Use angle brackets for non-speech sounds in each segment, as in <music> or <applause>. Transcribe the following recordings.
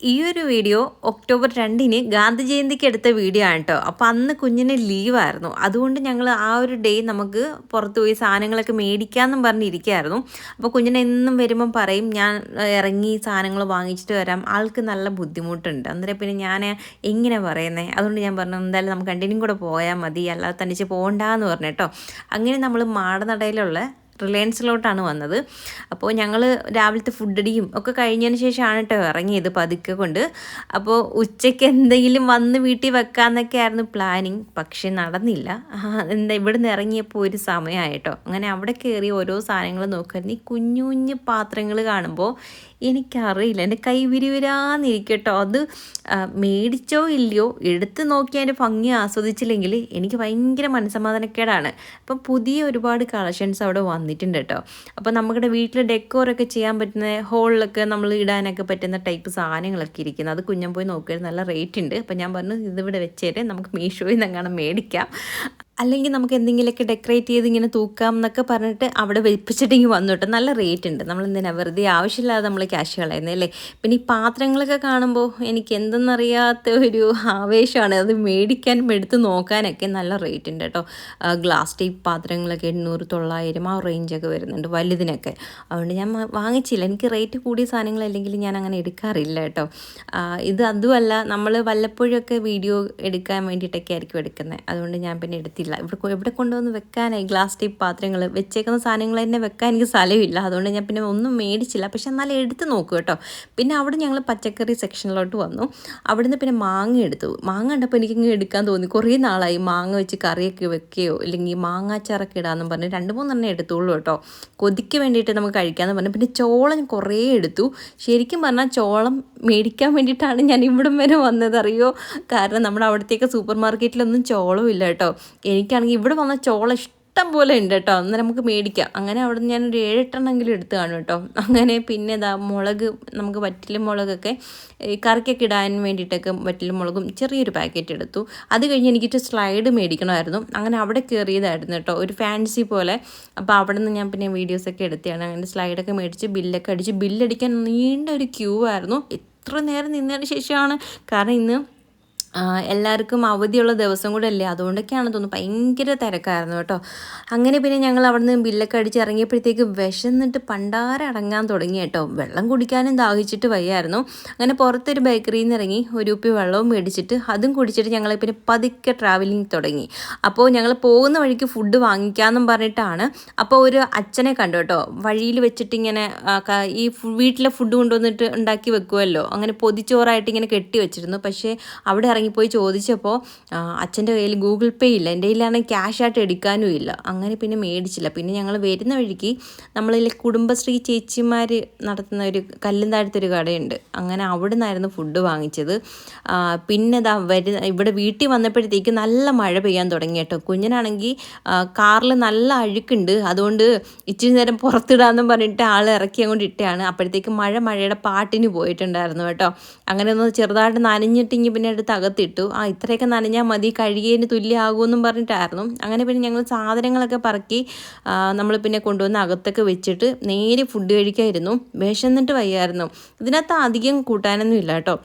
ഈ ഒരു video October രണ്ടിന് ഗാന്ധി ജയന്തിക്ക് എടുത്ത വീഡിയോ ആണ് കേട്ടോ അപ്പോൾ അന്ന് കുഞ്ഞിന് ലീവായിരുന്നു. അതുകൊണ്ട് ഞങ്ങൾ ആ ഒരു ഡേ നമുക്ക് പുറത്ത് പോയി സാധനങ്ങളൊക്കെ മേടിക്കാമെന്നും പറഞ്ഞിരിക്കുകയായിരുന്നു അപ്പോൾ കുഞ്ഞിനെ എന്നും വരുമ്പം പറയും ഞാൻ ഇറങ്ങി സാധനങ്ങൾ വാങ്ങിച്ചിട്ട് വരാം. ആൾക്ക് നല്ല ബുദ്ധിമുട്ടുണ്ട്. അന്നേരം പിന്നെ ഞാൻ എങ്ങനെ പറയുന്നത് അതുകൊണ്ട് ഞാൻ പറഞ്ഞു എന്തായാലും നമുക്ക് രണ്ടിനും കൂടെ പോയാൽ മതി. അല്ലാതെ തനിച്ച് പോകണ്ടെന്ന് പറഞ്ഞു കേട്ടോ അങ്ങനെ നമ്മൾ മാടനടയിലുള്ള റിലയൻസിലോട്ടാണ് വന്നത്. അപ്പോൾ ഞങ്ങൾ രാവിലത്തെ ഫുഡടിയും ഒക്കെ കഴിഞ്ഞതിന് ശേഷമാണ് കേട്ടോ ഇറങ്ങിയത് പതുക്കെ കൊണ്ട്. അപ്പോൾ ഉച്ചയ്ക്ക് എന്തെങ്കിലും വന്ന് വീട്ടിൽ വെക്കാമെന്നൊക്കെ ആയിരുന്നു പ്ലാനിങ് പക്ഷെ നടന്നില്ല. <laughs> എന്താ ഇവിടുന്ന് ഇറങ്ങിയപ്പോൾ ഒരു സമയമായിട്ടോ. അങ്ങനെ അവിടെ കയറി ഓരോ സാധനങ്ങൾ നോക്കുമായിരുന്നു ഈ കുഞ്ഞു കുഞ്ഞു പാത്രങ്ങൾ കാണുമ്പോൾ എനിക്കറിയില്ല. എന്റെ കൈ വിരിവിരാന്നിരിക്കട്ടോ. അത് മേടിച്ചോ ഇല്ലയോ എടുത്ത് നോക്കി അതിന്റെ ഭംഗി ആസ്വദിച്ചില്ലെങ്കിൽ എനിക്ക് ഭയങ്കര മനസ്സമാധാനക്കേടാണ്. അപ്പം പുതിയ ഒരുപാട് കളക്ഷൻസ് അവിടെ വന്നിട്ടുണ്ട് കേട്ടോ അപ്പോൾ നമ്മുടെ വീട്ടിൽ ഡെക്കോറൊക്കെ ചെയ്യാൻ പറ്റുന്ന ഹോളിലൊക്കെ നമ്മൾ ഇടാനൊക്കെ പറ്റുന്ന ടൈപ്പ് സാധനങ്ങളൊക്കെ ഇരിക്കുന്നത് അത് കുഞ്ഞൻ പോയി നോക്കിയാൽ നല്ല റേറ്റ് ഉണ്ട്. അപ്പോൾ ഞാൻ പറഞ്ഞു ഇതിവിടെ വെച്ചേരെ നമുക്ക് മീഷോയിൽ നിന്ന് മേടിക്കാം. അല്ലെങ്കിൽ നമുക്ക് എന്തെങ്കിലുമൊക്കെ ഡെക്കറേറ്റ് ചെയ്ത് ഇങ്ങനെ തൂക്കാം എന്നൊക്കെ പറഞ്ഞിട്ട് അവിടെ വെപ്പിച്ചിട്ട് വന്നു കേട്ടോ. നല്ല റേറ്റ് ഉണ്ട്. നമ്മൾ എന്തിനാ വെറുതെ ആവശ്യമില്ലാതെ നമ്മൾ ക്യാഷ് കളയുന്നത് അല്ലേ? പിന്നെ ഈ പാത്രങ്ങളൊക്കെ കാണുമ്പോൾ എനിക്ക് എന്തെന്നറിയാത്ത ഒരു ആവേശമാണ്. അത് മേടിക്കാനും എടുത്ത് നോക്കാനൊക്കെ നല്ല റേറ്റ് ഉണ്ട് കേട്ടോ. ഗ്ലാസ് ടൈപ്പ് പാത്രങ്ങളൊക്കെ എണ്ണൂറ് തൊള്ളായിരം ആ റേഞ്ചൊക്കെ വരുന്നുണ്ട് വലുതിനൊക്കെ. അതുകൊണ്ട് ഞാൻ വാങ്ങിച്ചില്ല. എനിക്ക് റേറ്റ് കൂടിയ സാധനങ്ങൾ അല്ലെങ്കിൽ ഞാൻ അങ്ങനെ എടുക്കാറില്ല കേട്ടോ. ഇത് അതുമല്ല നമ്മൾ വല്ലപ്പോഴൊക്കെ വീഡിയോ എടുക്കാൻ വേണ്ടിയിട്ടൊക്കെ ആയിരിക്കും എടുക്കുന്നത്. അതുകൊണ്ട് ഞാൻ പിന്നെ എടുത്തില്ല. പറ്റില്ല ഇവിടെ എവിടെ കൊണ്ടുവന്ന് വെക്കാനായി ഗ്ലാസ് ടൈപ്പ് പാത്രങ്ങൾ വെച്ചേക്കുന്ന സാധനങ്ങൾ തന്നെ വെക്കാൻ എനിക്ക് സ്ഥലമില്ല. അതുകൊണ്ട് ഞാൻ പിന്നെ ഒന്നും മേടിച്ചില്ല. പക്ഷെ എന്നാലും എടുത്ത് നോക്കൂ കേട്ടോ. പിന്നെ അവിടെ ഞങ്ങൾ പച്ചക്കറി സെക്ഷനിലോട്ട് വന്നു. അവിടുന്ന് പിന്നെ മാങ്ങ എടുത്തു. മാങ്ങ കണ്ടപ്പോൾ എനിക്കിങ്ങനെ എടുക്കാൻ തോന്നി. കുറേ നാളായി മാങ്ങ വെച്ച് കറിയൊക്കെ വെക്കുകയോ അല്ലെങ്കിൽ മാങ്ങാച്ചാറൊക്കെ ഇടാമെന്നും പറഞ്ഞ് രണ്ട് മൂന്നെണ്ണം എടുത്തോളൂ കേട്ടോ. കൊതിക്ക് വേണ്ടിയിട്ട് നമുക്ക് കഴിക്കാമെന്ന് പറഞ്ഞു. പിന്നെ ചോളം കുറേ എടുത്തു. ശരിക്കും പറഞ്ഞാൽ ചോളം മേടിക്കാൻ വേണ്ടിയിട്ടാണ് ഞാൻ ഇവിടം വരെ വന്നത്. അറിയോ? കാരണം നമ്മുടെ അവിടത്തേക്ക് സൂപ്പർ മാർക്കറ്റിലൊന്നും ചോളവും ഇല്ല കേട്ടോ. എനിക്കാണെങ്കിൽ ഇവിടെ വന്ന ചോള ഇഷ്ടം പോലെ ഉണ്ട് കേട്ടോ. അന്നേരം നമുക്ക് മേടിക്കാം. അങ്ങനെ അവിടെ നിന്ന് ഞാനൊരു ഏഴെട്ടെണ്ണെങ്കിലും എടുത്തു കാണും കേട്ടോ. അങ്ങനെ പിന്നെ ഇതാ മുളക് നമുക്ക് വറ്റിലും മുളകൊക്കെ ഈ കറിക്കൊക്കെ ഇടാൻ വേണ്ടിയിട്ടൊക്കെ വറ്റിലും മുളകും ചെറിയൊരു പാക്കറ്റ് എടുത്തു. അത് കഴിഞ്ഞ് എനിക്കിട്ട് സ്ലൈഡ് മേടിക്കണമായിരുന്നു. അങ്ങനെ അവിടെ കയറിയതായിരുന്നു കേട്ടോ. ഒരു ഫാൻസി പോലെ. അപ്പോൾ അവിടെ നിന്ന് ഞാൻ പിന്നെ വീഡിയോസൊക്കെ എടുത്തതാണ് അങ്ങനെ സ്ലൈഡൊക്കെ മേടിച്ച് ബില്ലൊക്കെ അടിച്ച് ബില്ലടിക്കാൻ നീണ്ട ഒരു ക്യൂ ആയിരുന്നു. എത്ര നേരം നിന്നതിന് ശേഷമാണ്. കാരണം ഇന്ന് എല്ലാവർക്കും അവധിയുള്ള ദിവസം കൂടെ അല്ലേ അതുകൊണ്ടൊക്കെയാണ് തോന്നുന്നു. ഭയങ്കര തിരക്കായിരുന്നു കേട്ടോ. അങ്ങനെ പിന്നെ ഞങ്ങൾ അവിടെ നിന്ന് ബില്ലൊക്കെ അടിച്ച് ഇറങ്ങിയപ്പോഴത്തേക്ക് വിശന്നിട്ട് പണ്ടാരടങ്ങാൻ തുടങ്ങി കേട്ടോ. വെള്ളം കുടിക്കാനും ദാഹിച്ചിട്ട് വയ്യായിരുന്നു. അങ്ങനെ പുറത്തൊരു ബേക്കറിയിൽ നിന്ന് ഇറങ്ങി ഒരു ഉപ്പി വെള്ളവും മേടിച്ചിട്ട് അതും കുടിച്ചിട്ട് ഞങ്ങൾ പിന്നെ പതുക്കെ ട്രാവലിംഗ് തുടങ്ങി. അപ്പോൾ ഞങ്ങൾ പോകുന്ന വഴിക്ക് ഫുഡ് വാങ്ങിക്കാമെന്നും പറഞ്ഞിട്ടാണ്. അപ്പോൾ ഒരു അച്ഛനെ കണ്ടു കേട്ടോ. വഴിയിൽ വെച്ചിട്ട് ഇങ്ങനെ ഈ വീട്ടിലെ ഫുഡ് കൊണ്ടുവന്നിട്ട് ഉണ്ടാക്കി വെക്കുമല്ലോ അങ്ങനെ പൊതിച്ചോറായിട്ട് ഇങ്ങനെ കെട്ടി വെച്ചിരുന്നു. പക്ഷേ അവിടെ ഇറങ്ങിപ്പോയി ചോദിച്ചപ്പോൾ അച്ഛന്റെ കയ്യിൽ ഗൂഗിൾ പേ ഇല്ല. എന്റെ കയ്യിലാണെങ്കിൽ ക്യാഷായിട്ട് എടുക്കാനും ഇല്ല. അങ്ങനെ പിന്നെ മേടിച്ചില്ല. പിന്നെ ഞങ്ങൾ വരുന്ന വഴിക്ക് നമ്മളിൽ കുടുംബശ്രീ ചേച്ചിമാർ നടത്തുന്ന ഒരു കല്ലും താഴത്തൊരു കടയുണ്ട്. അങ്ങനെ അവിടെ നിന്നായിരുന്നു ഫുഡ് വാങ്ങിച്ചത്. പിന്നെ ഇതാ വരു ഇവിടെ വീട്ടിൽ വന്നപ്പോഴത്തേക്ക് നല്ല മഴ പെയ്യാൻ തുടങ്ങി കേട്ടോ. കുഞ്ഞിനാണെങ്കിൽ കാറിൽ നല്ല അഴുക്കുണ്ട്. അതുകൊണ്ട് ഇച്ചിരി നേരം പുറത്തിടാന്നും പറഞ്ഞിട്ട് ആൾ ഇറക്കി അങ്ങോട്ട് ഇട്ടാണ് അപ്പോഴത്തേക്ക് മഴ മഴയുടെ പാട്ടിന് പോയിട്ടുണ്ടായിരുന്നു കേട്ടോ. അങ്ങനെ ഒന്ന് ചെറുതായിട്ട് നനഞ്ഞിട്ടിങ്ങി പിന്നെ എടുത്ത് അകത്തിട്ടു. ആ ഇത്രയൊക്കെ നനഞ്ഞാൽ മതി കഴുകിയതിന് തുല്യമാകുമെന്നും പറഞ്ഞിട്ടായിരുന്നു. അങ്ങനെ പിന്നെ ഞങ്ങൾ സാധനങ്ങളൊക്കെ പറക്കി നമ്മൾ പിന്നെ കൊണ്ടുവന്ന് അകത്തൊക്കെ വെച്ചിട്ട് നേരെ ഫുഡ് കഴിക്കായിരുന്നു. വിശന്നിട്ട് വയ്യായിരുന്നു. ഇതിനകത്ത് അധികം കൂട്ടാനൊന്നും ഇല്ല കേട്ടോ.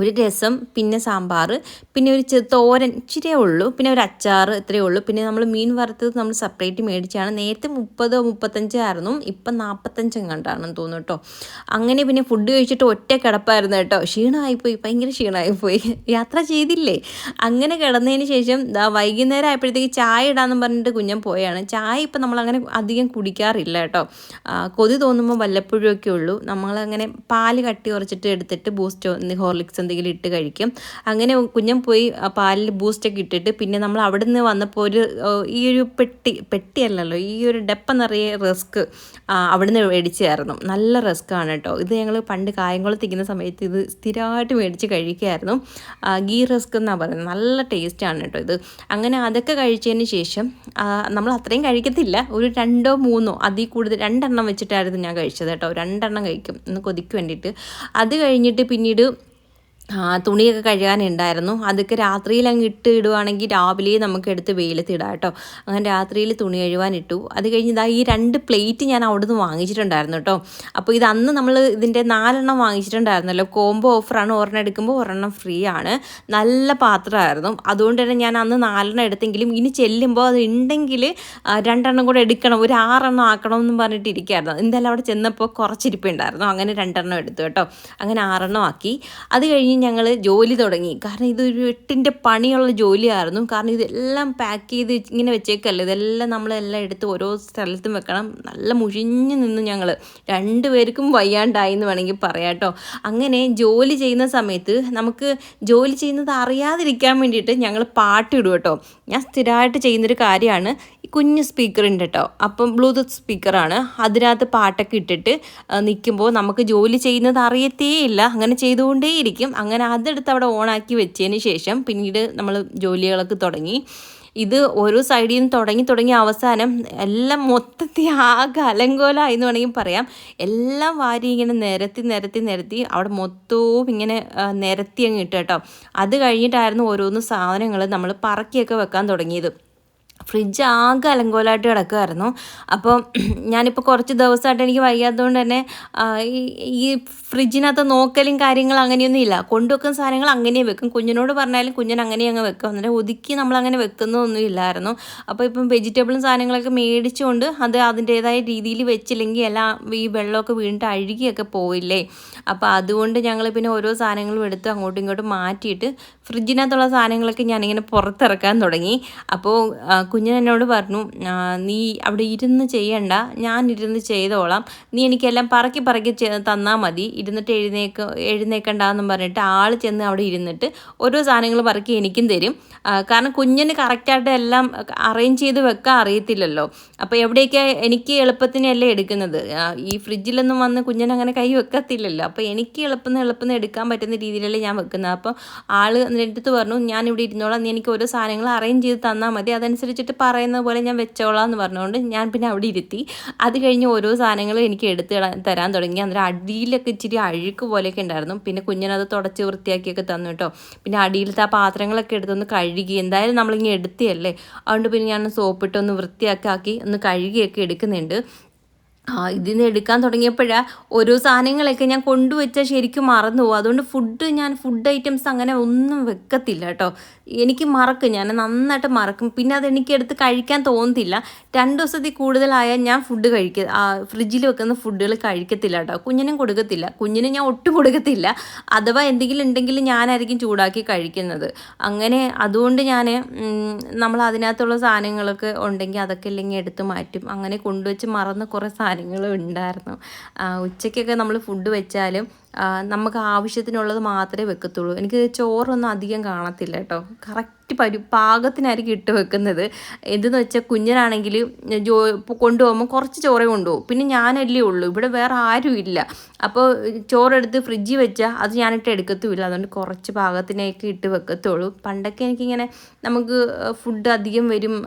ഒരു രസം പിന്നെ സാമ്പാർ പിന്നെ ഒരു തോരൻ ഇച്ചിരിയേ ഉള്ളൂ പിന്നെ ഒരു അച്ചാർ ഇത്രയേ ഉള്ളൂ. പിന്നെ നമ്മൾ മീൻ വറുത്തത് നമ്മൾ സെപ്പറേറ്റ് മേടിച്ചാണ്. നേരത്തെ മുപ്പതോ മുപ്പത്തഞ്ചോ ആയിരുന്നു ഇപ്പം നാൽപ്പത്തഞ്ചും കണ്ടാണെന്ന് തോന്നുന്നു കേട്ടോ. അങ്ങനെ പിന്നെ ഫുഡ് കഴിച്ചിട്ട് ഒറ്റ കിടപ്പായിരുന്നു കേട്ടോ. ക്ഷീണമായിപ്പോയി ഭയങ്കര ക്ഷീണമായിപ്പോയി. <laughs> യാത്ര ചെയ്തില്ലേ? അങ്ങനെ കിടന്നതിന് ശേഷം വൈകുന്നേരം ആയപ്പോഴത്തേക്ക് ചായ ഇടാമെന്ന് പറഞ്ഞിട്ട് കുഞ്ഞൻ പോയാണ്. ചായ ഇപ്പം നമ്മൾ അങ്ങനെ അധികം കുടിക്കാറില്ല കേട്ടോ. കൊതി തോന്നുമ്പോൾ വല്ലപ്പോഴും ഒക്കെ ഉള്ളൂ. നമ്മളങ്ങനെ പാൽ കട്ടി ഉറച്ചിട്ട് എടുത്തിട്ട് ബൂസ്റ്റോ ഹോർലിക്സ് എന്തെങ്കിലും ഇട്ട് കഴിക്കും. അങ്ങനെ കുഞ്ഞൻ പോയി പാലിൽ ബൂസ്റ്റൊക്കെ ഇട്ടിട്ട് പിന്നെ നമ്മൾ അവിടെ നിന്ന് വന്നപ്പോൾ ഒരു ഈ ഒരു പെട്ടി പെട്ടിയല്ലല്ലോ ഈ ഒരു ഡെപ്പ നിറയെ റിസ്ക് നിന്ന് മേടിച്ചായിരുന്നു. നല്ല റിസ്ക് ആണ് കേട്ടോ ഇത് ഞങ്ങൾ പണ്ട് കായംകുളത്തിരിക്കുന്ന സമയത്ത് ഇത് സ്ഥിരമായിട്ട് മേടിച്ച് കഴിക്കുമായിരുന്നു ഗീ റിസ്ക് എന്നാണ് പറയുന്നത്. നല്ല ടേസ്റ്റ് ആണ് കേട്ടോ ഇത്. അങ്ങനെ അതൊക്കെ കഴിച്ചതിന് ശേഷം നമ്മൾ അത്രയും കഴിക്കത്തില്ല. ഒരു രണ്ടോ മൂന്നോ അതിൽ കൂടുതൽ രണ്ടെണ്ണം വെച്ചിട്ടായിരുന്നു ഞാൻ കഴിച്ചത് കേട്ടോ രണ്ടെണ്ണം കഴിക്കും ഒന്ന് കൊതിക്ക് വേണ്ടിയിട്ട്. അത് കഴിഞ്ഞിട്ട് പിന്നീട് തുണിയൊക്കെ കഴുകാനുണ്ടായിരുന്നു. അതൊക്കെ രാത്രിയിൽ അങ്ങ് ഇട്ട് ഇടുവാണെങ്കിൽ രാവിലെ നമുക്ക് എടുത്ത് വെയിലത്ത് ഇടാം കേട്ടോ. അങ്ങനെ രാത്രിയിൽ തുണി കഴുകാൻ ഇട്ടു അത് കഴിഞ്ഞ് ഇതാ ഈ രണ്ട് പ്ലേറ്റ് ഞാൻ അവിടെ നിന്ന് വാങ്ങിച്ചിട്ടുണ്ടായിരുന്നു കേട്ടോ. അപ്പോൾ ഇത് അന്ന് നമ്മൾ ഇതിന്റെ നാലെണ്ണം വാങ്ങിച്ചിട്ടുണ്ടായിരുന്നല്ലോ. കോംബോ ഓഫറാണ് ഒരെണ്ണം എടുക്കുമ്പോൾ ഒരെണ്ണം ഫ്രീ ആണ്. നല്ല പാത്രമായിരുന്നു. അതുകൊണ്ട് തന്നെ ഞാൻ അന്ന് നാലെണ്ണം എടുത്തെങ്കിലും ഇനി ചെല്ലുമ്പോൾ അത് ഉണ്ടെങ്കിൽ രണ്ടെണ്ണം കൂടെ എടുക്കണം. ഒരു ആറെണ്ണം ആക്കണം എന്ന് പറഞ്ഞിട്ട് ഇരിക്കുകയായിരുന്നു. എന്തായാലും അവിടെ ചെന്നപ്പോൾ കുറച്ചിരിപ്പുണ്ടായിരുന്നു അങ്ങനെ രണ്ടെണ്ണം എടുത്തു കേട്ടോ. അങ്ങനെ ആറെണ്ണം ആക്കി. അത് കഴിഞ്ഞ് ഞങ്ങൾ ജോലി തുടങ്ങി. കാരണം ഇതൊരു എട്ടിന്റെ പണിയുള്ള ജോലിയായിരുന്നു. കാരണം ഇതെല്ലാം പാക്ക് ചെയ്ത് ഇങ്ങനെ വെച്ചേക്കല്ലേ. ഇതെല്ലാം നമ്മളെല്ലാം എടുത്ത് ഓരോ സ്ഥലത്തും വെക്കണം. നല്ല മുഴിഞ്ഞു നിന്ന് ഞങ്ങൾ രണ്ടുപേർക്കും വയ്യാണ്ടായി എന്ന് വേണമെങ്കിൽ പറയാം കേട്ടോ അങ്ങനെ ജോലി ചെയ്യുന്ന സമയത്ത് നമുക്ക് ജോലി ചെയ്യുന്നത് അറിയാതിരിക്കാൻ വേണ്ടിയിട്ട് ഞങ്ങൾ പാട്ടിടും കേട്ടോ ഞാൻ സ്ഥിരമായിട്ട് ചെയ്യുന്നൊരു കാര്യമാണ് കുഞ്ഞ് സ്പീക്കർ ഉണ്ട് കേട്ടോ അപ്പം ബ്ലൂടൂത്ത് സ്പീക്കറാണ്. അതിനകത്ത് പാട്ടൊക്കെ ഇട്ടിട്ട് നിൽക്കുമ്പോൾ നമുക്ക് ജോലി ചെയ്യുന്നത് അറിയത്തേ ഇല്ല അങ്ങനെ ചെയ്തുകൊണ്ടേയിരിക്കും. അങ്ങനെ അതെടുത്ത് അവിടെ ഓണാക്കി വെച്ചതിന് ശേഷം പിന്നീട് നമ്മൾ ജോലികളൊക്കെ തുടങ്ങി. ഇത് ഓരോ സൈഡിൽ നിന്ന് തുടങ്ങി തുടങ്ങി അവസാനം എല്ലാം മൊത്തത്തിൽ ആകെ അലങ്കോലമായി എന്ന് വേണമെങ്കിൽ പറയാം. എല്ലാം വാരി ഇങ്ങനെ നിരത്തി നിരത്തി നിരത്തി അവിടെ മൊത്തവും ഇങ്ങനെ നിരത്തി അങ്ങ് ഇട്ട് കേട്ടോ. അത് കഴിഞ്ഞിട്ടായിരുന്നു ഓരോന്ന് സാധനങ്ങൾ നമ്മൾ പറക്കിയൊക്കെ വെക്കാൻ തുടങ്ങിയത്. ഫ്രിഡ്ജ് ആകെ അലങ്കോലമായിട്ട് കിടക്കുമായിരുന്നു അപ്പോൾ ഞാനിപ്പോൾ കുറച്ച് ദിവസമായിട്ട് എനിക്ക് വയ്യാത്തതുകൊണ്ട് തന്നെ ഈ ഫ്രിഡ്ജിനകത്ത് നോക്കലും കാര്യങ്ങളും അങ്ങനെയൊന്നും ഇല്ല. കൊണ്ടുവെക്കുന്ന സാധനങ്ങൾ അങ്ങനെ വെക്കും. കുഞ്ഞിനോട് പറഞ്ഞാലും കുഞ്ഞിന് അങ്ങനെ അങ്ങ് വെക്കും. എന്നിട്ട് ഒതുക്കി നമ്മൾ അങ്ങനെ വെക്കുന്നതൊന്നും ഇല്ലായിരുന്നു. അപ്പോൾ ഇപ്പം വെജിറ്റബിളും സാധനങ്ങളൊക്കെ മേടിച്ചുകൊണ്ട് അത് അതിന്റേതായ രീതിയിൽ വെച്ചില്ലെങ്കിൽ എല്ലാം ഈ വെള്ളമൊക്കെ വീണിട്ട് അഴുകിയൊക്കെ പോയില്ലേ? അപ്പോൾ അതുകൊണ്ട് ഞങ്ങൾ പിന്നെ ഓരോ സാധനങ്ങളും എടുത്ത് അങ്ങോട്ടും ഇങ്ങോട്ടും മാറ്റിയിട്ട് ഫ്രിഡ്ജിനകത്തുള്ള സാധനങ്ങളൊക്കെ ഞാനിങ്ങനെ പുറത്തിറക്കാൻ തുടങ്ങി. അപ്പോൾ കുഞ്ഞൻ എന്നോട് പറഞ്ഞു നീ അവിടെ ഇരുന്ന് ചെയ്യണ്ട ഞാൻ ഇരുന്ന് ചെയ്തോളാം. നീ എനിക്കെല്ലാം പറക്കി പറക്കി തന്നാൽ മതി. ഇരുന്നിട്ട് എഴുന്നേക്ക് എഴുന്നേക്കണ്ടെന്നും പറഞ്ഞിട്ട് ആൾ ചെന്ന് അവിടെ ഇരുന്നിട്ട് ഓരോ സാധനങ്ങൾ പറക്കി എനിക്കും തരും. കാരണം കുഞ്ഞിന് കറക്റ്റായിട്ട് എല്ലാം അറേഞ്ച് ചെയ്ത് വെക്കാൻ അറിയത്തില്ലല്ലോ. അപ്പോൾ എവിടെയൊക്കെയാണ് എനിക്ക് എളുപ്പത്തിനല്ലേ എടുക്കുന്നത്? ഈ ഫ്രിഡ്ജിലൊന്നും വന്ന് കുഞ്ഞൻ അങ്ങനെ കൈ വെക്കത്തില്ലല്ലോ. അപ്പോൾ എനിക്ക് എളുപ്പം എളുപ്പം എടുക്കാൻ പറ്റുന്ന രീതിയിലല്ലേ ഞാൻ വെക്കുന്നത്. അപ്പോൾ ആൾ എന്റെ അടുത്ത് പറഞ്ഞു ഞാൻ ഇവിടെ ഇരുന്നോളാം. നീ എനിക്ക് ഓരോ സാധനങ്ങൾ അറേഞ്ച് ചെയ്ത് തന്നാൽ മതി. അതനുസരിച്ച് വെച്ചിട്ട് പറയുന്ന പോലെ ഞാൻ വെച്ചോളാം എന്ന് പറഞ്ഞുകൊണ്ട് ഞാൻ പിന്നെ അവിടെ ഇരുത്തി. അത് കഴിഞ്ഞ് ഓരോ സാധനങ്ങളും എനിക്ക് എടുത്ത് തരാൻ തുടങ്ങി. അന്നേരം അടിയിലൊക്കെ ഇച്ചിരി അഴുക്ക് പോലെയൊക്കെ ഉണ്ടായിരുന്നു. പിന്നെ കുഞ്ഞിനത് തുടച്ച് വൃത്തിയാക്കിയൊക്കെ തന്നു കേട്ടോ. പിന്നെ അടിയിലത്തെ ആ പാത്രങ്ങളൊക്കെ എടുത്തൊന്ന് കഴുകി. എന്തായാലും നമ്മളിങ്ങനെ എടുത്തിയല്ലേ? അതുകൊണ്ട് പിന്നെ ഞാൻ സോപ്പിട്ടൊന്ന് വൃത്തിയാക്കി ഒന്ന് കഴുകിയൊക്കെ എടുക്കുന്നുണ്ട്. ഇതിന്ന് എടുക്കാൻ തുടങ്ങിയപ്പോഴാണ് ഓരോ സാധനങ്ങളൊക്കെ ഞാൻ കൊണ്ടുവച്ചാൽ ശരിക്കും മറന്നു പോകും അതുകൊണ്ട് ഫുഡ് ഞാൻ ഫുഡ് ഐറ്റംസ് അങ്ങനെ ഒന്നും വെക്കത്തില്ല കേട്ടോ. എനിക്ക് മറക്കും ഞാൻ നന്നായിട്ട് മറക്കും. പിന്നെ അതെനിക്ക് എടുത്ത് കഴിക്കാൻ തോന്നത്തില്ല. രണ്ട് ദിവസത്തിൽ കൂടുതലായാൽ ഞാൻ ഫുഡ് കഴിക്ക ഫ്രിഡ്ജിൽ വെക്കുന്ന ഫുഡുകൾ കഴിക്കത്തില്ല കേട്ടോ. കുഞ്ഞിനും കൊടുക്കത്തില്ല. കുഞ്ഞിനും ഞാൻ ഒട്ടും കൊടുക്കത്തില്ല. അഥവാ എന്തെങ്കിലും ഉണ്ടെങ്കിൽ ഞാനായിരിക്കും ചൂടാക്കി കഴിക്കുന്നത്. അങ്ങനെ അതുകൊണ്ട് ഞാൻ നമ്മൾ അതിനകത്തുള്ള സാധനങ്ങളൊക്കെ ഉണ്ടെങ്കിൽ അതൊക്കെ ഇല്ലെങ്കിൽ എടുത്ത് മാറ്റും. അങ്ങനെ കൊണ്ടുവച്ച് മറന്ന് കുറേ സാധനം കാര്യങ്ങളും ഉണ്ടായിരുന്നു. ഉച്ചയ്ക്കൊക്കെ നമ്മൾ ഫുഡ് വെച്ചാലും നമുക്ക് ആവശ്യത്തിനുള്ളത് മാത്രമേ വെക്കത്തുള്ളൂ. എനിക്ക് ചോറൊന്നും അധികം കാണത്തില്ല കേട്ടോ. കറക്റ്റ് പരി പാകത്തിനായിരിക്കും ഇട്ട് വെക്കുന്നത്. എന്തെന്ന് വെച്ചാൽ കുഞ്ഞിനാണെങ്കിൽ ജോ കൊണ്ടുപോകുമ്പോൾ കുറച്ച് ചോറേ കൊണ്ടുപോകും. പിന്നെ ഞാനല്ലേ ഉള്ളൂ. ഇവിടെ വേറെ ആരും ഇല്ല. അപ്പോൾ ചോറെടുത്ത് ഫ്രിഡ്ജിൽ വെച്ചാൽ അത് ഞാനിട്ട് എടുക്കത്തുമില്ല. അതുകൊണ്ട് കുറച്ച് പാകത്തിനൊക്കെ ഇട്ട് വെക്കത്തുള്ളൂ. പണ്ടൊക്കെ എനിക്കിങ്ങനെ നമുക്ക് ഫുഡ് അധികം വരും.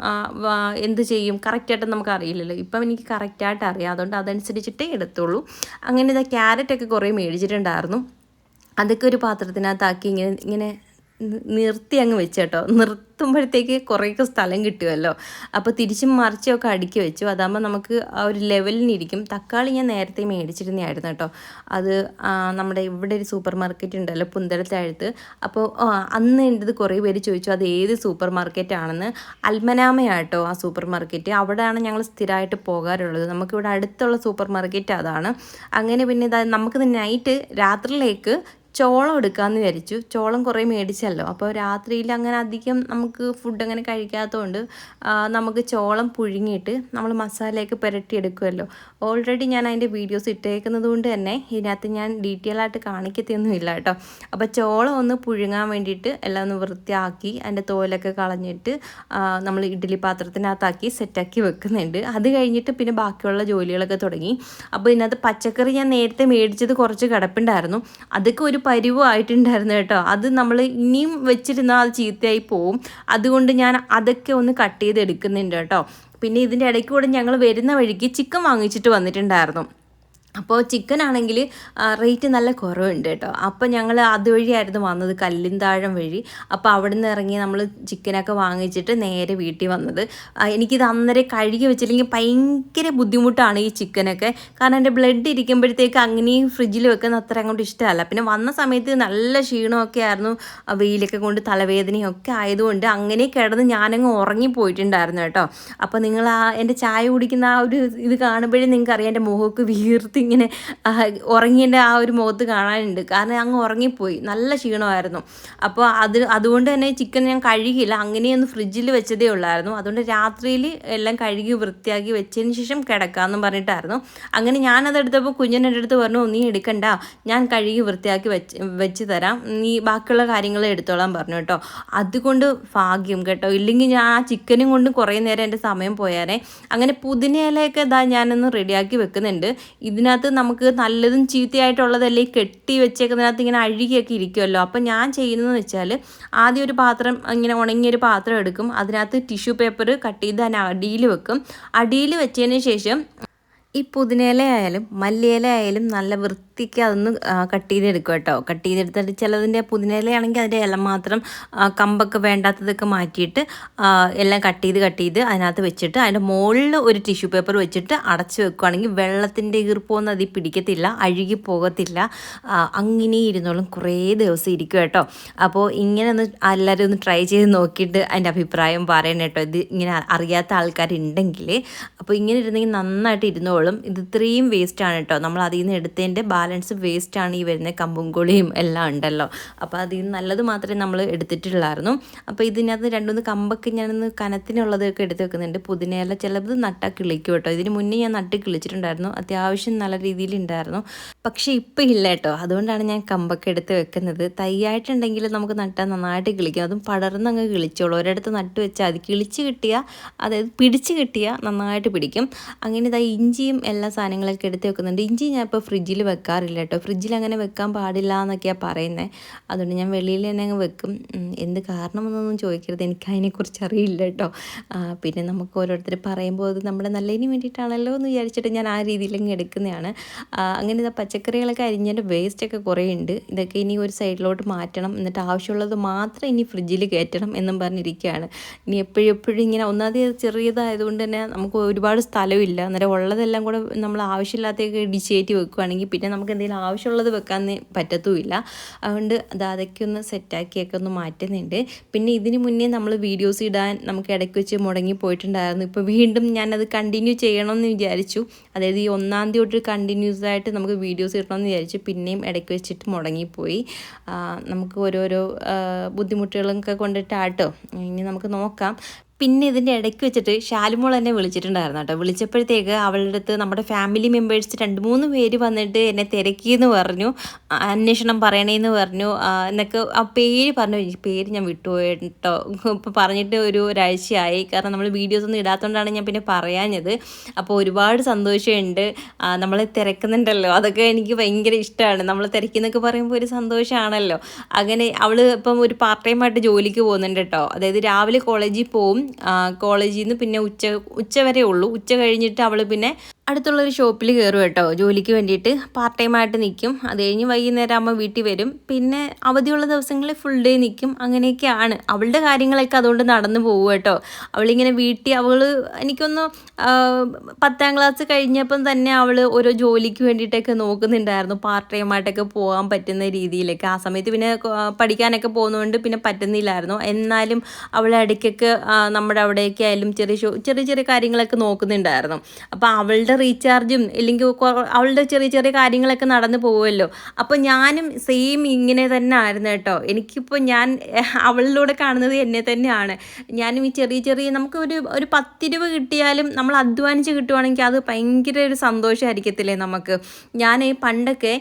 എന്ത് ചെയ്യും? കറക്റ്റായിട്ട് നമുക്ക് അറിയില്ലല്ലോ. ഇപ്പം എനിക്ക് കറക്റ്റായിട്ട് അറിയാം. അതുകൊണ്ട് അതനുസരിച്ചിട്ടേ എടുത്തുള്ളൂ. അങ്ങനെ ഇതാ ക്യാരറ്റൊക്കെ കുറേ മേടിച്ചിട്ടുണ്ടായിരുന്നു അതൊക്കെ ഒരു പാത്രത്തിനകത്താക്കി ഇങ്ങനെ ഇങ്ങനെ നിർത്തി അങ്ങ് വെച്ചേട്ടോ നിർത്തുമ്പോഴത്തേക്ക് കുറേയൊക്കെ സ്ഥലം കിട്ടുമല്ലോ അപ്പോൾ തിരിച്ചും മറിച്ചൊക്കെ അടുക്കി വെച്ചു. അതാകുമ്പോൾ നമുക്ക് ആ ഒരു ലെവലിനിരിക്കും തക്കാളി ഞാൻ നേരത്തെ മേടിച്ചിരുന്നതായിരുന്നു കേട്ടോ. അത് നമ്മുടെ ഇവിടെ ഒരു സൂപ്പർ മാർക്കറ്റ് ഉണ്ടല്ലോ പുന്തലത്തായിട്ട് അപ്പോൾ അന്ന് എന്റെ കുറേ പേര് ചോദിച്ചു അത് ഏത് സൂപ്പർ മാർക്കറ്റാണെന്ന് അൽമനാമയാട്ടോ ആ സൂപ്പർ മാർക്കറ്റ് അവിടെയാണ് ഞങ്ങൾ സ്ഥിരമായിട്ട് പോകാറുള്ളത്. നമുക്കിവിടെ അടുത്തുള്ള സൂപ്പർ മാർക്കറ്റ് അതാണ്. അങ്ങനെ പിന്നെ ഇതാ നമുക്കിത് നൈറ്റ് രാത്രിയിലേക്ക് ചോളം എടുക്കാമെന്ന് വിചാരിച്ചു. ചോളം കുറേ മേടിച്ചല്ലോ. അപ്പോൾ രാത്രിയിൽ അങ്ങനെ അധികം നമുക്ക് ഫുഡ് അങ്ങനെ കഴിക്കാത്തതുകൊണ്ട് നമുക്ക് ചോളം പുഴുങ്ങിയിട്ട് നമ്മൾ മസാലയൊക്കെ പുരട്ടിയെടുക്കുമല്ലോ ഓൾറെഡി ഞാൻ അതിന്റെ വീഡിയോസ് ഇട്ടേക്കുന്നത് കൊണ്ട് തന്നെ ഇതിനകത്ത് ഞാൻ ഡീറ്റെയിൽ ആയിട്ട് കാണിക്കത്തൊന്നുമില്ല കേട്ടോ. അപ്പോൾ ചോളം ഒന്ന് പുഴുങ്ങാൻ വേണ്ടിയിട്ട് എല്ലാം ഒന്ന് വൃത്തിയാക്കി അതിന്റെ തോലൊക്കെ കളഞ്ഞിട്ട് നമ്മൾ ഇഡ്ഡലി പാത്രത്തിനകത്താക്കി സെറ്റാക്കി വെക്കുന്നുണ്ട്. അത് കഴിഞ്ഞിട്ട് പിന്നെ ബാക്കിയുള്ള ജോലികളൊക്കെ തുടങ്ങി. അപ്പോൾ ഇതിനകത്ത് പച്ചക്കറി ഞാൻ നേരത്തെ മേടിച്ചത് കുറച്ച് കിടപ്പുണ്ടായിരുന്നു. അതൊക്കെ ഒരു പരുവമായിട്ടുണ്ടായിരുന്നു കേട്ടോ. അത് നമ്മൾ ഇനിയും വെച്ചിരുന്നാൽ അത് ചീത്തയായി പോവും. അതുകൊണ്ട് ഞാൻ അതൊക്കെ ഒന്ന് കട്ട് ചെയ്ത് എടുക്കുന്നുണ്ട് കേട്ടോ. പിന്നെ ഇതിന്റെ ഇടയ്ക്ക് കൂടെ ഞങ്ങൾ വരുന്ന വഴിക്ക് ചിക്കൻ വാങ്ങിച്ചിട്ട് വന്നിട്ടുണ്ടായിരുന്നു. അപ്പോൾ ചിക്കൻ ആണെങ്കിൽ റേറ്റ് നല്ല കുറവുണ്ട് കേട്ടോ. അപ്പോൾ ഞങ്ങൾ അതുവഴിയായിരുന്നു വന്നത് കല്ലിന്താഴം വഴി. അപ്പോൾ അവിടെ നിന്ന് ഇറങ്ങി നമ്മൾ ചിക്കനൊക്കെ വാങ്ങിച്ചിട്ട് നേരെ വീട്ടിൽ വന്നത്. എനിക്കിത് അന്നേരം കഴുകി വെച്ചില്ലെങ്കിൽ ഭയങ്കര ബുദ്ധിമുട്ടാണ് ഈ ചിക്കനൊക്കെ കാരണം എന്റെ ബ്ലഡ് ഇരിക്കുമ്പോഴത്തേക്ക് അങ്ങനെയും ഫ്രിഡ്ജിൽ വെക്കുന്ന അത്ര അങ്ങോട്ട് ഇഷ്ടമല്ല. പിന്നെ വന്ന സമയത്ത് നല്ല ക്ഷീണമൊക്കെ ആയിരുന്നു. വെയിലൊക്കെ കൊണ്ട് തലവേദനയൊക്കെ ആയതുകൊണ്ട് അങ്ങനെ കിടന്ന് ഞാനങ്ങ് ഉറങ്ങിപ്പോയിട്ടുണ്ടായിരുന്നു കേട്ടോ. അപ്പോൾ നിങ്ങൾ ആ എന്റെ ചായ കുടിക്കുന്ന ആ ഒരു ഇത് കാണുമ്പോഴേ നിങ്ങൾക്ക് അറിയാം എന്റെ മുഖമൊക്കെ വീർത്ത് ഇങ്ങനെ ഉറങ്ങിയതിന്റെ ആ ഒരു മുഖത്ത് കാണാനുണ്ട്. കാരണം അങ്ങ് ഉറങ്ങിപ്പോയി. നല്ല ക്ഷീണമായിരുന്നു. അപ്പോൾ അത് അതുകൊണ്ട് തന്നെ ചിക്കൻ ഞാൻ കഴുകിയില്ല. അങ്ങനെയൊന്ന് ഫ്രിഡ്ജിൽ വെച്ചതേ ഉള്ളായിരുന്നു. അതുകൊണ്ട് രാത്രിയിൽ എല്ലാം കഴുകി വൃത്തിയാക്കി വെച്ചതിന് ശേഷം കിടക്കാമെന്ന് പറഞ്ഞിട്ടായിരുന്നു. അങ്ങനെ ഞാനത് എടുത്തപ്പോൾ കുഞ്ഞിന്റെ അടുത്ത് പറഞ്ഞു നീ എടുക്കണ്ട. ഞാൻ കഴുകി വൃത്തിയാക്കി വെച്ച് വെച്ച് തരാം. നീ ബാക്കിയുള്ള കാര്യങ്ങൾ എടുത്തോളാൻ പറഞ്ഞു കേട്ടോ. അതുകൊണ്ട് ഭാഗ്യം കേട്ടോ. ഇല്ലെങ്കിൽ ഞാൻ ആ ചിക്കനും കൊണ്ട് കുറേ നേരം എന്റെ സമയം പോയാനേ. അങ്ങനെ പുതിനയിലയൊക്കെ ഇതാ ഞാനൊന്ന് റെഡിയാക്കി വെക്കുന്നുണ്ട്. ഇതിനകത്ത് നമുക്ക് നല്ലതും ചീത്തയായിട്ടുള്ളതല്ലേ കെട്ടി വെച്ചേക്കുന്നതിനകത്ത് ഇങ്ങനെ അഴുകിയൊക്കെ ഇരിക്കുമല്ലോ അപ്പം ഞാൻ ചെയ്യുന്നതെന്ന് വെച്ചാൽ ആദ്യം ഒരു പാത്രം ഇങ്ങനെ ഉണങ്ങിയൊരു പാത്രം എടുക്കും. അതിനകത്ത് ടിഷ്യൂ പേപ്പർ കട്ട് ചെയ്ത് അതിന് അടിയിൽ വെക്കും. അടിയിൽ വെച്ചതിന് ശേഷം ഈ പുതിനയില ആയാലും മല്ലിയില ആയാലും നല്ല വൃത്തിക്ക് അതൊന്ന് കട്ട് ചെയ്തെടുക്കും കേട്ടോ. കട്ട് ചെയ്തെടുത്തിട്ട് ചിലതിന്റെ പുതിനയിലയാണെങ്കിൽ അതിന്റെ ഇല മാത്രം കമ്പൊക്കെ വേണ്ടാത്തതൊക്കെ മാറ്റിയിട്ട് എല്ലാം കട്ട് ചെയ്ത് കട്ട് ചെയ്ത് അതിനകത്ത് വെച്ചിട്ട് അതിന്റെ മുകളിൽ ഒരു ടിഷ്യൂ പേപ്പർ വെച്ചിട്ട് അടച്ച് വെക്കുകയാണെങ്കിൽ വെള്ളത്തിന്റെ ഈർപ്പമൊന്നും അതിൽ പിടിക്കത്തില്ല അഴുകി പോകത്തില്ല. അങ്ങനെ ഇരുന്നോളും കുറേ ദിവസം ഇരിക്കും കേട്ടോ. അപ്പോൾ ഇങ്ങനെ ഒന്ന് എല്ലാവരും ഒന്ന് ട്രൈ ചെയ്ത് നോക്കിയിട്ട് അതിന്റെ അഭിപ്രായം പറയണം കേട്ടോ. ഇത് ഇങ്ങനെ അറിയാത്ത ആൾക്കാരുണ്ടെങ്കിൽ. അപ്പോൾ ഇങ്ങനെ ഇരുന്നെങ്കിൽ നന്നായിട്ട് ഇരുന്നോളും. വരുമ്പോഴും ഇത് ഇത്രയും വേസ്റ്റാണ് കേട്ടോ നമ്മൾ അതിൽ നിന്ന് എടുത്തതിന്റെ ബാലൻസ് വേസ്റ്റാണ് ഈ വരുന്ന കമ്പും എല്ലാം ഉണ്ടല്ലോ. അപ്പോൾ അതിൽ നിന്ന് നല്ലത് മാത്രമേ നമ്മൾ എടുത്തിട്ടുള്ളായിരുന്നു. അപ്പോൾ ഇതിനകത്ത് രണ്ടുമൂന്ന് കമ്പൊക്കെ ഞാനൊന്ന് കനത്തിനുള്ളതൊക്കെ എടുത്ത് വെക്കുന്നുണ്ട്. പുതിനയില ചിലത് നട്ടാ കിളിക്കും കേട്ടോ ഇതിന് മുന്നേ ഞാൻ നട്ട് കിളിച്ചിട്ടുണ്ടായിരുന്നു. അത്യാവശ്യം നല്ല രീതിയിൽ ഉണ്ടായിരുന്നു. പക്ഷേ ഇപ്പോൾ ഇല്ല കേട്ടോ അതുകൊണ്ടാണ് ഞാൻ കമ്പൊക്കെ എടുത്ത് വെക്കുന്നത്. തൈയായിട്ടുണ്ടെങ്കിൽ നമുക്ക് നട്ടാൽ നന്നായിട്ട് കിളിക്കും. അതും പടർന്ന് അങ്ങ് കിളിച്ചോളൂ. ഒരിടത്ത് നട്ട് വെച്ചാൽ അത് കിളിച്ച് കിട്ടിയാൽ അതായത് പിടിച്ച് കിട്ടിയാൽ നന്നായിട്ട് പിടിക്കും. അങ്ങനെ ഇതാ ഇഞ്ചിയും ഇഞ്ചിയും എല്ലാ സാധനങ്ങളൊക്കെ എടുത്ത് വെക്കുന്നുണ്ട്. ഇഞ്ചി ഞാൻ ഇപ്പോൾ ഫ്രിഡ്ജിൽ വെക്കാറില്ല കേട്ടോ. ഫ്രിഡ്ജിൽ അങ്ങനെ വെക്കാൻ പാടില്ല എന്നൊക്കെയാണ് പറയുന്നത് അതുകൊണ്ട് ഞാൻ വെളിയിൽ തന്നെ അങ്ങ് വെക്കും. എന്ത് കാരണമെന്നൊന്നും ചോദിക്കരുത്. എനിക്ക് അതിനെക്കുറിച്ച് അറിയില്ല കേട്ടോ പിന്നെ നമുക്ക് ഓരോരുത്തർ പറയുമ്പോൾ അത് നമ്മുടെ നല്ലതിന് വേണ്ടിയിട്ടാണല്ലോ എന്ന് വിചാരിച്ചിട്ട് ഞാൻ ആ രീതിയിൽ അങ്ങ് എടുക്കുന്നതാണ് അങ്ങനെ ഇതാ പച്ചക്കറികളൊക്കെ അരിഞ്ഞതിന്റെ വേസ്റ്റൊക്കെ കുറേ ഉണ്ട് ഇതൊക്കെ ഇനി ഒരു സൈഡിലോട്ട് മാറ്റണം. എന്നിട്ട് ആവശ്യമുള്ളത് മാത്രം ഇനി ഫ്രിഡ്ജിൽ കയറ്റണം എന്നും പറഞ്ഞിരിക്കുകയാണ്. ഇനി എപ്പോഴും എപ്പോഴും ഇങ്ങനെ ഒന്നാമത് ചെറിയതായതുകൊണ്ട് തന്നെ നമുക്ക് ഒരുപാട് സ്ഥലമില്ല. അന്നേരം ഉള്ളതെല്ലാം കൂടെ നമ്മൾ ആവശ്യമില്ലാത്തൊക്കെ ഇടിച്ചേറ്റി വെക്കുകയാണെങ്കിൽ പിന്നെ നമുക്ക് എന്തെങ്കിലും ആവശ്യമുള്ളത് വെക്കാൻ പറ്റത്തുമില്ല. അതുകൊണ്ട് അത് അതൊക്കെ ഒന്ന് സെറ്റാക്കിയൊക്കെ ഒന്ന് മാറ്റുന്നുണ്ട്. പിന്നെ ഇതിന് മുന്നേ നമ്മൾ വീഡിയോസ് ഇടാൻ നമുക്ക് ഇടയ്ക്ക് വെച്ച് മുടങ്ങി പോയിട്ടുണ്ടായിരുന്നു. ഇപ്പോൾ വീണ്ടും ഞാനത് കണ്ടിന്യൂ ചെയ്യണമെന്ന് വിചാരിച്ചു. അതായത് ഈ ഒന്നാം തീയതി തൊട്ട് കണ്ടിന്യൂസ് ആയിട്ട് നമുക്ക് വീഡിയോസ് ഇടണമെന്ന് വിചാരിച്ചു. പിന്നെയും ഇടയ്ക്ക് വെച്ചിട്ട് മുടങ്ങിപ്പോയി. നമുക്ക് ഓരോരോ ബുദ്ധിമുട്ടുകളൊക്കെ കൊണ്ടിട്ടാട്ടോ. ഇനി നമുക്ക് നോക്കാം. പിന്നെ ഇതിന്റെ ഇടയ്ക്ക് വെച്ചിട്ട് ഷാലുമോൾ എന്നെ വിളിച്ചിട്ടുണ്ടായിരുന്നു കേട്ടോ. വിളിച്ചപ്പോഴത്തേക്ക് അവളുടെ അടുത്ത് നമ്മുടെ ഫാമിലി മെമ്പേഴ്സ് രണ്ട് മൂന്ന് പേര് വന്നിട്ട് എന്നെ തിരക്കിയെന്ന് പറഞ്ഞു. അന്വേഷണം പറയണേന്ന് പറഞ്ഞു. എന്നൊക്കെ ആ പേര് പറഞ്ഞു. പേര് ഞാൻ വിട്ടുപോയി കേട്ടോ ഇപ്പോൾ പറഞ്ഞിട്ട് ഒരു ഒരാഴ്ചയായി. കാരണം നമ്മൾ വീഡിയോസ് ഒന്നും ഇടാത്തതുകൊണ്ടാണ് ഞാൻ പിന്നെ പറയാഞ്ഞത്. അപ്പോൾ ഒരുപാട് സന്തോഷമുണ്ട്. നമ്മൾ തിരക്കുന്നുണ്ടല്ലോ. അതൊക്കെ എനിക്ക് ഭയങ്കര ഇഷ്ടമാണ്. നമ്മൾ തിരക്കുന്നൊക്കെ പറയുമ്പോൾ ഒരു സന്തോഷമാണല്ലോ അങ്ങനെ അവൾ ഇപ്പം ഒരു പാർട്ട് ടൈം ആയിട്ട് ജോലിക്ക് പോകുന്നുണ്ട് കേട്ടോ. അതായത് രാവിലെ കോളേജിൽ പോവും. കോളേജിൽ നിന്ന് പിന്നെ ഉച്ച ഉച്ച വരെ ഉള്ളൂ. ഉച്ച കഴിഞ്ഞിട്ട് അവൾ പിന്നെ അടുത്തുള്ളൊരു ഷോപ്പിൽ കയറും കേട്ടോ. ജോലിക്ക് വേണ്ടിയിട്ട് പാർട്ട് ടൈം ആയിട്ട് നിൽക്കും അത് കഴിഞ്ഞ് വൈകുന്നേരം അമ്മ വീട്ടിൽ വരും. പിന്നെ അവധിയുള്ള ദിവസങ്ങളിൽ ഫുൾ ഡേ നിൽക്കും അങ്ങനെയൊക്കെയാണ്. അവളുടെ കാര്യങ്ങളൊക്കെ അതുകൊണ്ട് നടന്നു പോകും കേട്ടോ. അവളിങ്ങനെ വീട്ടിൽ അവൾ എനിക്കൊന്ന് പത്താം ക്ലാസ് കഴിഞ്ഞപ്പം തന്നെ അവൾ ഓരോ ജോലിക്ക് വേണ്ടിയിട്ടൊക്കെ നോക്കുന്നുണ്ടായിരുന്നു. പാർട്ട് ടൈം ആയിട്ടൊക്കെ പോകാൻ പറ്റുന്ന രീതിയിലൊക്കെ. ആ സമയത്ത് പിന്നെ പഠിക്കാനൊക്കെ പോകുന്നതുകൊണ്ട് പിന്നെ പറ്റുന്നില്ലായിരുന്നു. എന്നാലും അവളെ ഇടയ്ക്കൊക്കെ നമ്മുടെ അവിടെയൊക്കെ ആയാലും ചെറിയ ചെറിയ ചെറിയ കാര്യങ്ങളൊക്കെ നോക്കുന്നുണ്ടായിരുന്നു. അപ്പോൾ അവളുടെ റീചാർജും ഇല്ലെങ്കിൽ അവളുടെ ചെറിയ ചെറിയ കാര്യങ്ങളൊക്കെ നടന്നു പോകുമല്ലോ അപ്പോൾ ഞാനും സെയിം ഇങ്ങനെ തന്നെ ആയിരുന്നു കേട്ടോ. എനിക്കിപ്പോൾ ഞാൻ <laughs> അവളിലൂടെ കാണുന്നത് എന്നെ തന്നെയാണ്. ഞാനും ഈ ചെറിയ ചെറിയ നമുക്ക് ഒരു ഒരു പത്ത് രൂപ കിട്ടിയാലും നമ്മൾ അധ്വാനിച്ച് കിട്ടുവാണെങ്കിൽ അത് ഭയങ്കര ഒരു സന്തോഷമായിരിക്കത്തില്ലേ നമുക്ക്. ഞാൻ ഈ പണ്ടൊക്കെ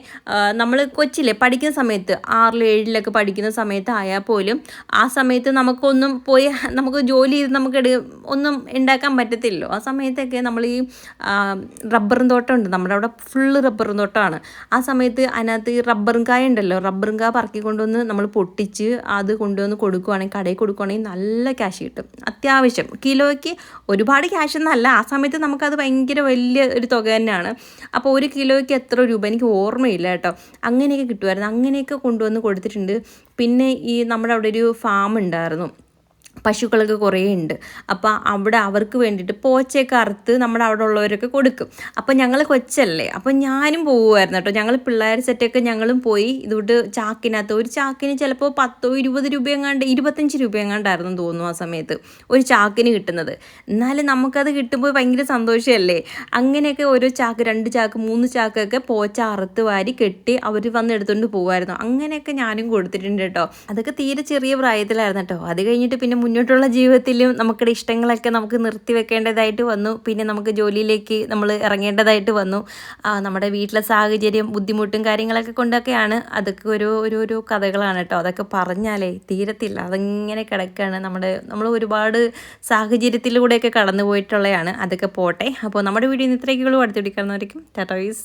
നമ്മൾ കൊച്ചിലെ പഠിക്കുന്ന സമയത്ത് ആറിലും ഏഴിലൊക്കെ പഠിക്കുന്ന സമയത്ത് ആയാൽ പോലും ആ സമയത്ത് നമുക്കൊന്നും പോയി നമുക്ക് ജോലി ചെയ്ത് നമുക്ക് ഒന്നും ഉണ്ടാക്കാൻ പറ്റത്തില്ലല്ലോ. ആ സമയത്തൊക്കെ നമ്മൾ ഈ റബ്ബറും തോട്ടമുണ്ട് നമ്മുടെ അവിടെ ഫുള്ള് റബ്ബറും തോട്ടമാണ്. ആ സമയത്ത് അതിനകത്ത് റബ്ബറും കായ ഉണ്ടല്ലോ. റബ്ബറും കായ പറക്കി കൊണ്ടുവന്ന് നമ്മൾ പൊട്ടിച്ച് അത് കൊണ്ടുവന്ന് കൊടുക്കുവാണെങ്കിൽ കടയിൽ കൊടുക്കുവാണെങ്കിൽ നല്ല ക്യാഷ് കിട്ടും. അത്യാവശ്യം. കിലോയ്ക്ക് ഒരുപാട് ക്യാഷ് എന്നല്ല ആ സമയത്ത് നമുക്കത് ഭയങ്കര വലിയ ഒരു തുക തന്നെയാണ്. അപ്പോൾ ഒരു കിലോയ്ക്ക് എത്ര രൂപ? എനിക്ക് ഓർമ്മയില്ല കേട്ടോ. അങ്ങനെയൊക്കെ കിട്ടുമായിരുന്നു. അങ്ങനെയൊക്കെ കൊണ്ടുവന്ന് കൊടുത്തിട്ടുണ്ട്. പിന്നെ ഈ നമ്മുടെ അവിടെ ഒരു ഫാം ഉണ്ടായിരുന്നു. പശുക്കളൊക്കെ കുറേ ഉണ്ട്. അപ്പോൾ അവിടെ അവർക്ക് വേണ്ടിയിട്ട് പോച്ചയൊക്കെ അറുത്ത് നമ്മുടെ അവിടെ ഉള്ളവരൊക്കെ കൊടുക്കും. അപ്പോൾ ഞങ്ങൾ കൊച്ചല്ലേ അപ്പോൾ ഞാനും പോകുമായിരുന്നു കേട്ടോ. ഞങ്ങൾ പിള്ളേർ സെറ്റൊക്കെ ഞങ്ങളും പോയി ഇതുകൊണ്ട് ചാക്കിനകത്ത്. ഒരു ചാക്കിന് ചിലപ്പോൾ പത്തോ ഇരുപത് രൂപയെങ്ങാണ്ട് ഇരുപത്തഞ്ച് രൂപയെങ്ങാണ്ടായിരുന്നു തോന്നുന്നു ആ സമയത്ത് ഒരു ചാക്കിന് കിട്ടുന്നത്. എന്നാലും നമുക്കത് കിട്ടുമ്പോൾ ഭയങ്കര സന്തോഷമല്ലേ? അങ്ങനെയൊക്കെ ഓരോ ചാക്ക് രണ്ട് ചാക്ക് മൂന്ന് ചാക്കൊക്കെ പോച്ച അറുത്ത് വാരി കെട്ടി അവർ വന്ന് എടുത്തുകൊണ്ട് പോകുമായിരുന്നു അങ്ങനെയൊക്കെ ഞാനും കൊടുത്തിട്ടുണ്ട് കേട്ടോ. അതൊക്കെ തീരെ ചെറിയ പ്രായത്തിലായിരുന്നു കേട്ടോ. അത് കഴിഞ്ഞിട്ട് പിന്നെ മുന്നോട്ടുള്ള ജീവിതത്തിലും നമുക്കിടെ ഇഷ്ടങ്ങളൊക്കെ നമുക്ക് നിർത്തി വെക്കേണ്ടതായിട്ട് വന്നു. പിന്നെ നമുക്ക് ജോലിയിലേക്ക് നമ്മൾ ഇറങ്ങേണ്ടതായിട്ട് വന്നു. നമ്മുടെ വീട്ടിലെ സാഹചര്യം ബുദ്ധിമുട്ടും കാര്യങ്ങളൊക്കെ കൊണ്ടൊക്കെയാണ് അതൊക്കെ ഒരു ഒരു ഓരോ കഥകളാണ് കേട്ടോ. അതൊക്കെ പറഞ്ഞാലേ തീരത്തില്ല. അതിങ്ങനെ കിടക്കുകയാണ് നമ്മുടെ നമ്മൾ ഒരുപാട് സാഹചര്യത്തിലൂടെയൊക്കെ കടന്നു പോയിട്ടുള്ളതാണ് അതൊക്കെ പോട്ടെ. അപ്പോൾ നമ്മുടെ വീഡിയോ ഇന്ന് ഇത്രയൊക്കെയുള്ളൂ അടുത്ത് വീഡിയോ കാണുന്നവരേക്കും. ടാറ്റോയിസ്